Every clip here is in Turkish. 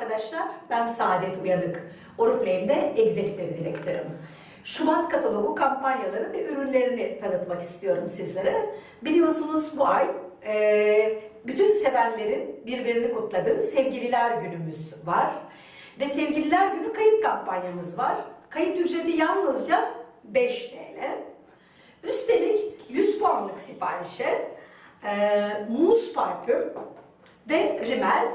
arkadaşlar, ben Saadet Uyanık. Oriflame'de Executive Direktörüm. Şubat katalogu kampanyaları ve ürünlerini tanıtmak istiyorum sizlere. Biliyorsunuz bu ay e, bütün sevenlerin birbirini kutladığı Sevgililer Günümüz var. Ve Sevgililer Günü kayıt kampanyamız var. Kayıt ücreti yalnızca 5 TL. Üstelik 100 puanlık siparişe e, muz parfüm ve rimel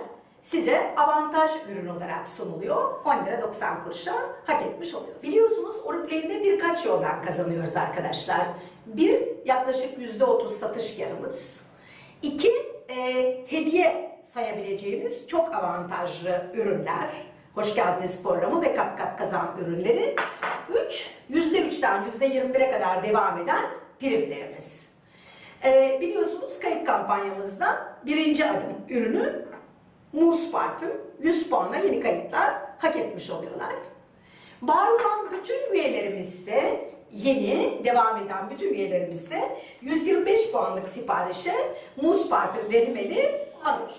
size avantaj ürün olarak sunuluyor. 10 lira 90 kuruşa hak etmiş oluyorsunuz. Biliyorsunuz Oriflame'de birkaç yoldan kazanıyoruz arkadaşlar. Bir, yaklaşık %30 satış karımız. İki, e, hediye sayabileceğimiz çok avantajlı ürünler. Hoş geldiniz programı ve kat kat kazan ürünleri. Üç, yüzde üçten yüzde yirmi kadar devam eden primlerimiz. Ee, biliyorsunuz kayıt kampanyamızda birinci adım ürünü muz parfüm 100 puanla yeni kayıtlar hak etmiş oluyorlar. Var olan bütün üyelerimiz ise yeni devam eden bütün üyelerimiz ise 125 puanlık siparişe muz parfüm verimeli.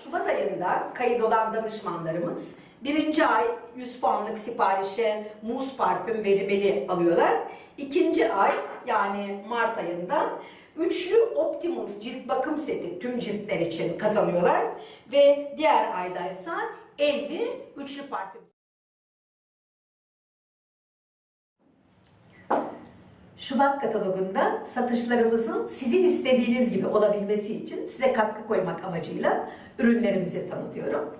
Şubat ayında kayıt olan danışmanlarımız birinci ay 100 puanlık siparişe muz parfüm verimeli alıyorlar. İkinci ay yani Mart ayında üçlü Optimus cilt bakım seti tüm ciltler için kazanıyorlar. Ve diğer aydaysa 50 üçlü parfüm Şubat katalogunda satışlarımızın sizin istediğiniz gibi olabilmesi için size katkı koymak amacıyla ürünlerimizi tanıtıyorum.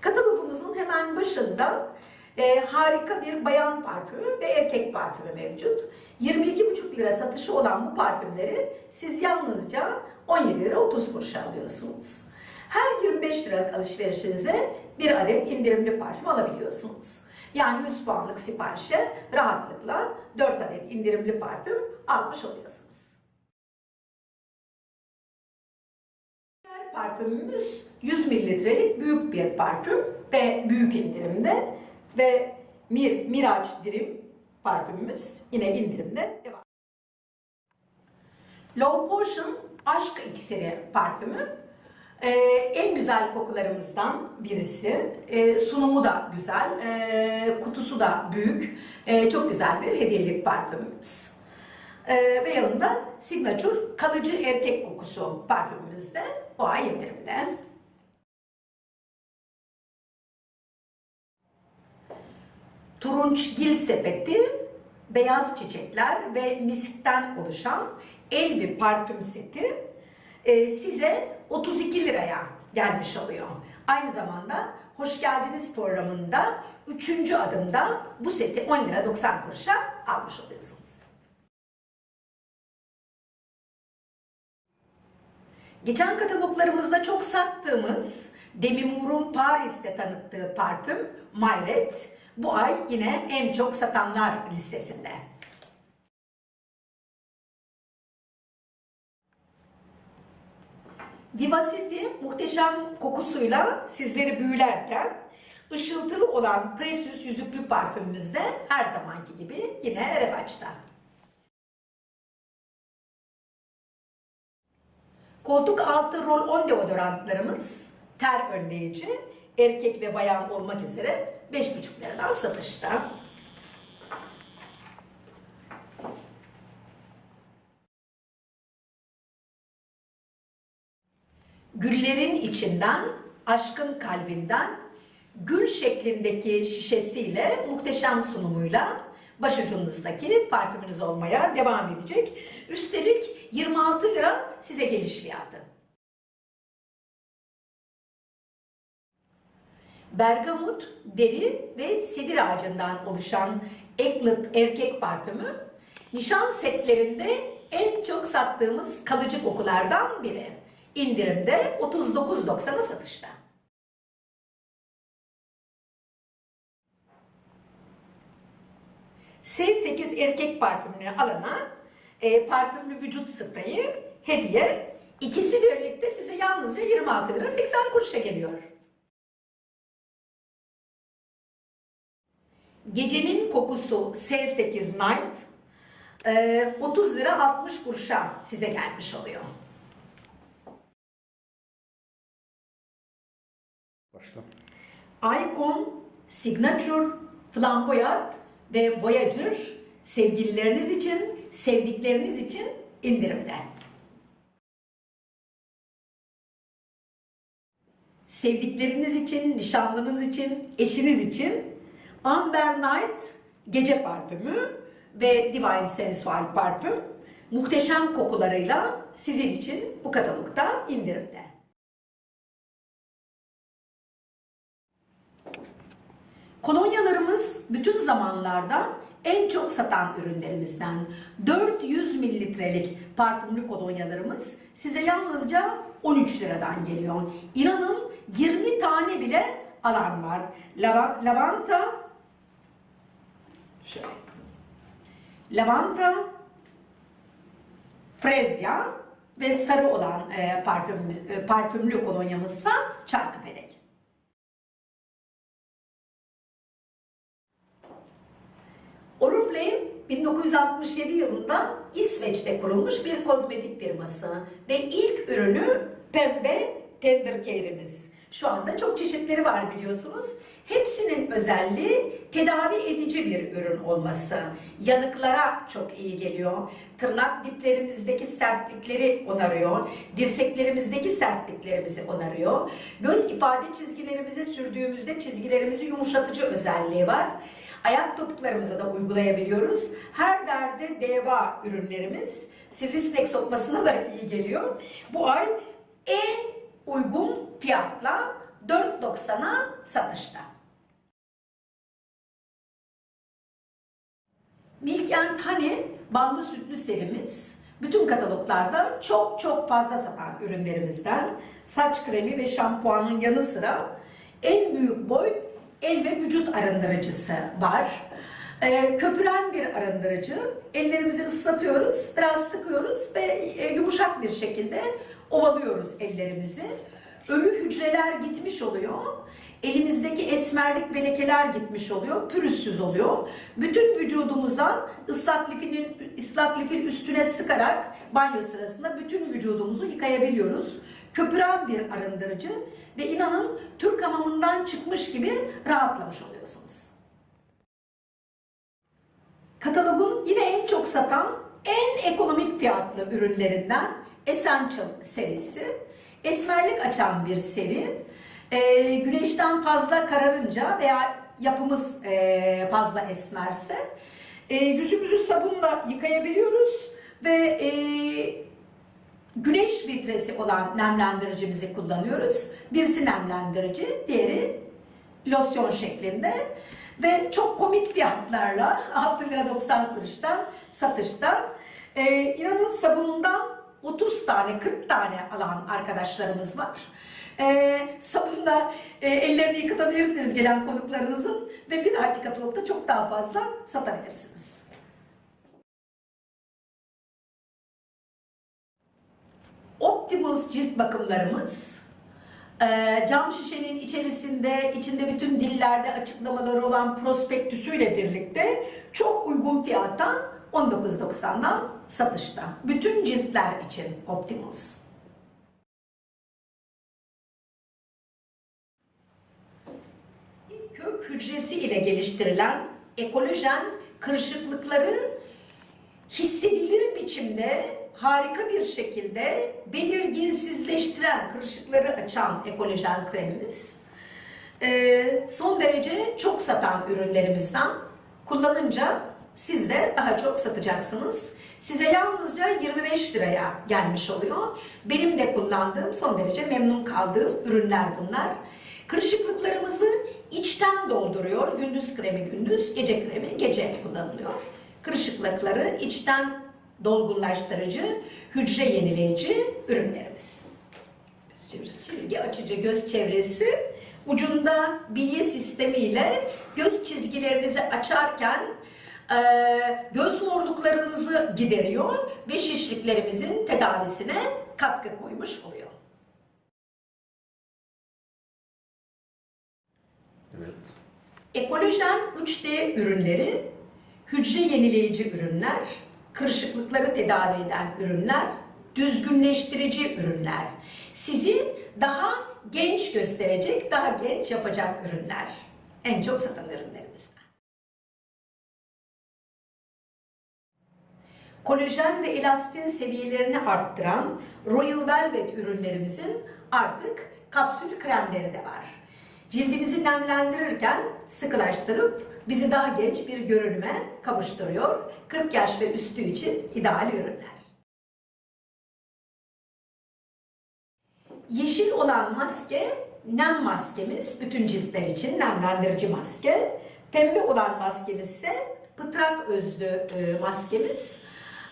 Katalogumuzun hemen başında e, harika bir bayan parfümü ve erkek parfümü mevcut. 22,5 lira satışı olan bu parfümleri siz yalnızca 17 lira 30 kuruşa alıyorsunuz. Her 25 liralık alışverişinize bir adet indirimli parfüm alabiliyorsunuz. Yani 100 puanlık siparişe rahatlıkla 4 adet indirimli parfüm almış oluyorsunuz. Diğer parfümümüz 100 mililitrelik büyük bir parfüm ve büyük indirimde ve Mir, Miraç Dirim parfümümüz yine indirimde devam. Low Potion Aşk İksiri parfümü ee, en güzel kokularımızdan birisi. Ee, sunumu da güzel, ee, kutusu da büyük. Ee, çok güzel bir hediyelik parfümümüz. Ee, ve yanında Signature kalıcı erkek kokusu parfümümüz de bu ay indirimde. Turunç gil sepeti, beyaz çiçekler ve miskten oluşan el bir parfüm seti e, size 32 liraya gelmiş oluyor. Aynı zamanda Hoş Geldiniz programında 3. adımda bu seti 10 lira 90 kuruşa almış oluyorsunuz. Geçen kataloglarımızda çok sattığımız Demi Moore'un Paris'te tanıttığı parfüm Mayret bu ay yine en çok satanlar listesinde. Vivacity muhteşem kokusuyla sizleri büyülerken ışıltılı olan Precious yüzüklü parfümümüz de her zamanki gibi yine revaçta. Koltuk altı roll-on deodorantlarımız ter önleyici, erkek ve bayan olmak üzere 5,5 liradan satışta. Güllerin içinden, aşkın kalbinden, gül şeklindeki şişesiyle, muhteşem sunumuyla başucunuzdaki parfümünüz olmaya devam edecek. Üstelik 26 lira size geliş fiyatı. Bergamot, deri ve sedir ağacından oluşan Eklit erkek parfümü nişan setlerinde en çok sattığımız kalıcı kokulardan biri. İndirimde 39.90'a satışta. S8 erkek parfümünü alana e, parfümlü vücut spreyi hediye. İkisi birlikte size yalnızca 26 lira 80 kuruşa geliyor. Gecenin kokusu S8 Night e, 30 lira 60 kuruşa size gelmiş oluyor. Başla. Icon, Signature, Flamboyant ve Voyager sevgilileriniz için, sevdikleriniz için indirimde. Sevdikleriniz için, nişanlınız için, eşiniz için Amber Night gece parfümü ve Divine Sensual parfüm muhteşem kokularıyla sizin için bu katalogda indirimde. Kolonyalarımız bütün zamanlarda en çok satan ürünlerimizden. 400 mililitrelik parfümlü kolonyalarımız size yalnızca 13 liradan geliyor. İnanın 20 tane bile alan var. Lava, lavanta şöyle. Lavanta, frezya ve sarı olan e, parfüm, e, parfümlü kolonyamızsa çarkıfelek. Oriflame 1967 yılında İsveç'te kurulmuş bir kozmetik firması ve ilk ürünü pembe tender care'imiz. Şu anda çok çeşitleri var biliyorsunuz. Hepsinin özelliği tedavi edici bir ürün olması. Yanıklara çok iyi geliyor. Tırnak diplerimizdeki sertlikleri onarıyor. Dirseklerimizdeki sertliklerimizi onarıyor. Göz ifade çizgilerimize sürdüğümüzde çizgilerimizi yumuşatıcı özelliği var. Ayak topuklarımıza da uygulayabiliyoruz. Her derde deva ürünlerimiz sivrisinek sokmasına da iyi geliyor. Bu ay en uygun fiyatla 4.90'a satışta. Milk and Honey ballı sütlü serimiz bütün kataloglarda çok çok fazla satan ürünlerimizden saç kremi ve şampuanın yanı sıra en büyük boy el ve vücut arındırıcısı var. Ee, köpüren bir arındırıcı. Ellerimizi ıslatıyoruz, biraz sıkıyoruz ve e, yumuşak bir şekilde ovalıyoruz ellerimizi. Ölü hücreler gitmiş oluyor. Elimizdeki esmerlik ve lekeler gitmiş oluyor. Pürüzsüz oluyor. Bütün vücudumuza ıslak lifinin ıslak lifin üstüne sıkarak banyo sırasında bütün vücudumuzu yıkayabiliyoruz. Köpüren bir arındırıcı ve inanın Türk hamamından çıkmış gibi rahatlamış oluyorsunuz. Katalogun yine en çok satan, en ekonomik fiyatlı ürünlerinden Essential serisi. Esmerlik açan bir seri. Ee, güneşten fazla kararınca veya yapımız e, fazla esmerse e, yüzümüzü sabunla yıkayabiliyoruz ve e, güneş filtresi olan nemlendiricimizi kullanıyoruz. Birisi nemlendirici, diğeri losyon şeklinde ve çok komik fiyatlarla 6 lira 90 kuruştan satışta. Ee, inanın sabunundan 30 tane 40 tane alan arkadaşlarımız var. Ee, sabunla e, ellerini yıkatabilirsiniz gelen konuklarınızın ve bir dahaki katalogda çok daha fazla satabilirsiniz. Optimus cilt bakımlarımız e, cam şişenin içerisinde içinde bütün dillerde açıklamaları olan prospektüsüyle birlikte çok uygun fiyata 19.90'dan satışta. Bütün ciltler için Optimus. Kök hücresi ile geliştirilen ekolojen kırışıklıkları hissedilir biçimde harika bir şekilde belirginsizleştiren, kırışıkları açan ekolojen kremimiz. Ee, son derece çok satan ürünlerimizden kullanınca siz de daha çok satacaksınız. Size yalnızca 25 liraya gelmiş oluyor. Benim de kullandığım, son derece memnun kaldığım ürünler bunlar. Kırışıklıklarımızı içten dolduruyor. Gündüz kremi gündüz, gece kremi gece kullanılıyor. Kırışıklıkları içten dolgunlaştırıcı, hücre yenileyici ürünlerimiz. Göz çevresi, çizgi açıcı göz çevresi ucunda bilye sistemi ile göz çizgilerinizi açarken e, göz morluklarınızı gideriyor ve şişliklerimizin tedavisine katkı koymuş oluyor. Evet. Ekolojen 3D ürünleri, hücre yenileyici ürünler, kırışıklıkları tedavi eden ürünler, düzgünleştirici ürünler. Sizi daha genç gösterecek, daha genç yapacak ürünler. En çok satan ürünlerimizden. Kolajen ve elastin seviyelerini arttıran Royal Velvet ürünlerimizin artık kapsül kremleri de var. Cildimizi nemlendirirken sıkılaştırıp bizi daha genç bir görünüme kavuşturuyor. 40 yaş ve üstü için ideal ürünler. Yeşil olan maske nem maskemiz bütün ciltler için nemlendirici maske. Pembe olan maskemiz ise pıtrak özlü e, maskemiz.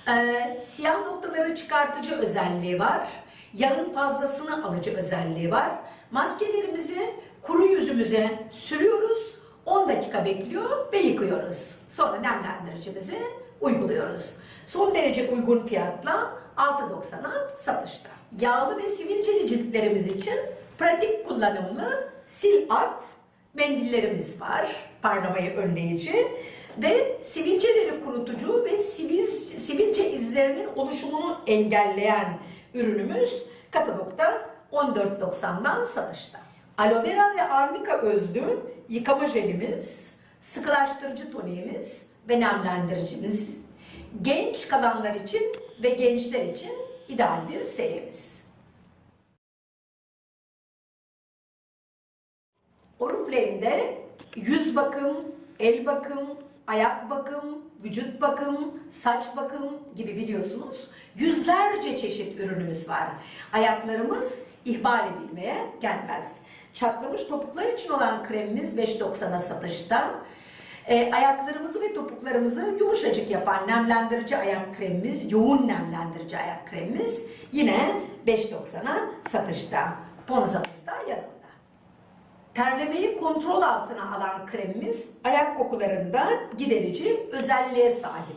E, siyah noktaları çıkartıcı özelliği var. Yağın fazlasını alıcı özelliği var. Maskelerimizi kuru yüzümüze sürüyoruz. 10 dakika bekliyor ve yıkıyoruz. Sonra nemlendiricimizi uyguluyoruz. Son derece uygun fiyatla 6.90'a satışta. Yağlı ve sivilceli ciltlerimiz için pratik kullanımlı sil art mendillerimiz var. Parlamayı önleyici ve sivilceleri kurutucu ve sivil, sivilce izlerinin oluşumunu engelleyen ürünümüz katalogda 14.90'dan satışta. Aloe vera ve arnika özlü yıkama jelimiz, sıkılaştırıcı toniğimiz ve nemlendiricimiz genç kalanlar için ve gençler için ideal bir serimiz. Oriflame'de yüz bakım, el bakım, ayak bakım, vücut bakım, saç bakım gibi biliyorsunuz yüzlerce çeşit ürünümüz var. Ayaklarımız ihmal edilmeye gelmez. Çatlamış topuklar için olan kremimiz 5.90'a satışta. E, ayaklarımızı ve topuklarımızı yumuşacık yapan nemlendirici ayak kremimiz, yoğun nemlendirici ayak kremimiz yine 5.90'a satışta. Ponzamız da yanında. Terlemeyi kontrol altına alan kremimiz ayak kokularında giderici özelliğe sahip.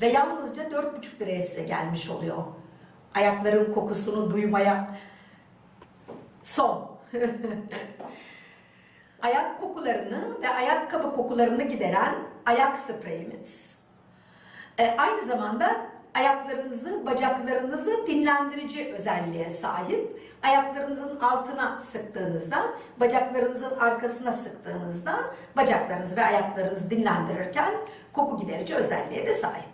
Ve yalnızca 4,5 liraya size gelmiş oluyor. Ayakların kokusunu duymaya son. ayak kokularını ve ayakkabı kokularını gideren ayak spreyimiz. E, aynı zamanda ayaklarınızı, bacaklarınızı dinlendirici özelliğe sahip. Ayaklarınızın altına sıktığınızda, bacaklarınızın arkasına sıktığınızda bacaklarınız ve ayaklarınızı dinlendirirken koku giderici özelliğe de sahip.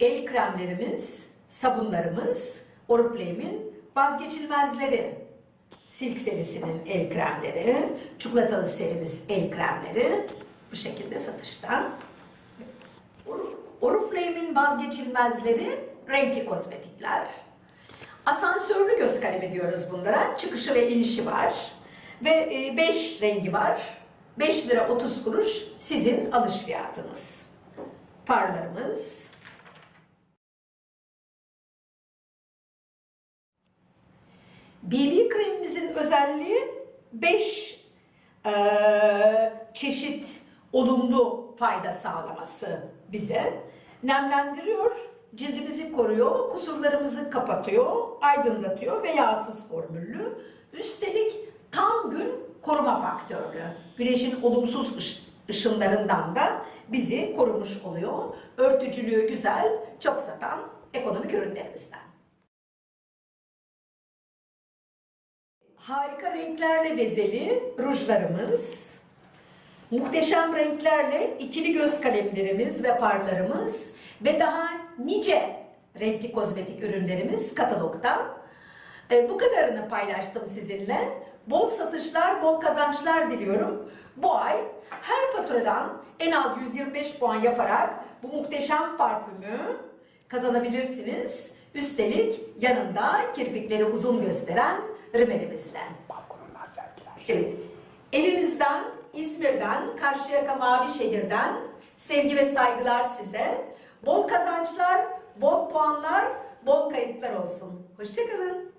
El kremlerimiz, sabunlarımız, Oriflame'in vazgeçilmezleri. Silk serisinin el kremleri, çikolatalı serimiz el kremleri bu şekilde satışta. Oriflame'in vazgeçilmezleri renkli kozmetikler. Asansörlü göz kalemi diyoruz bunlara. Çıkışı ve inişi var. Ve 5 rengi var. 5 lira 30 kuruş sizin alış fiyatınız. Farlarımız. BB kremimizin özelliği 5 çeşit olumlu fayda sağlaması bize. Nemlendiriyor, cildimizi koruyor, kusurlarımızı kapatıyor, aydınlatıyor ve yağsız formüllü. Üstelik tam gün koruma faktörlü. Güneşin olumsuz ış ışınlarından da bizi korumuş oluyor. Örtücülüğü güzel, çok satan ekonomik ürünlerimizden. Harika renklerle bezeli rujlarımız, muhteşem renklerle ikili göz kalemlerimiz ve farlarımız ve daha nice renkli kozmetik ürünlerimiz katalogda. E, bu kadarını paylaştım sizinle. Bol satışlar, bol kazançlar diliyorum. Bu ay her faturadan en az 125 puan yaparak bu muhteşem parfümü kazanabilirsiniz. Üstelik yanında kirpikleri uzun gösteren. Balkonundan sergiler. Evet. Evimizden, İzmir'den, Karşıyaka Mavişehir'den sevgi ve saygılar size. Bol kazançlar, bol puanlar, bol kayıtlar olsun. Hoşçakalın.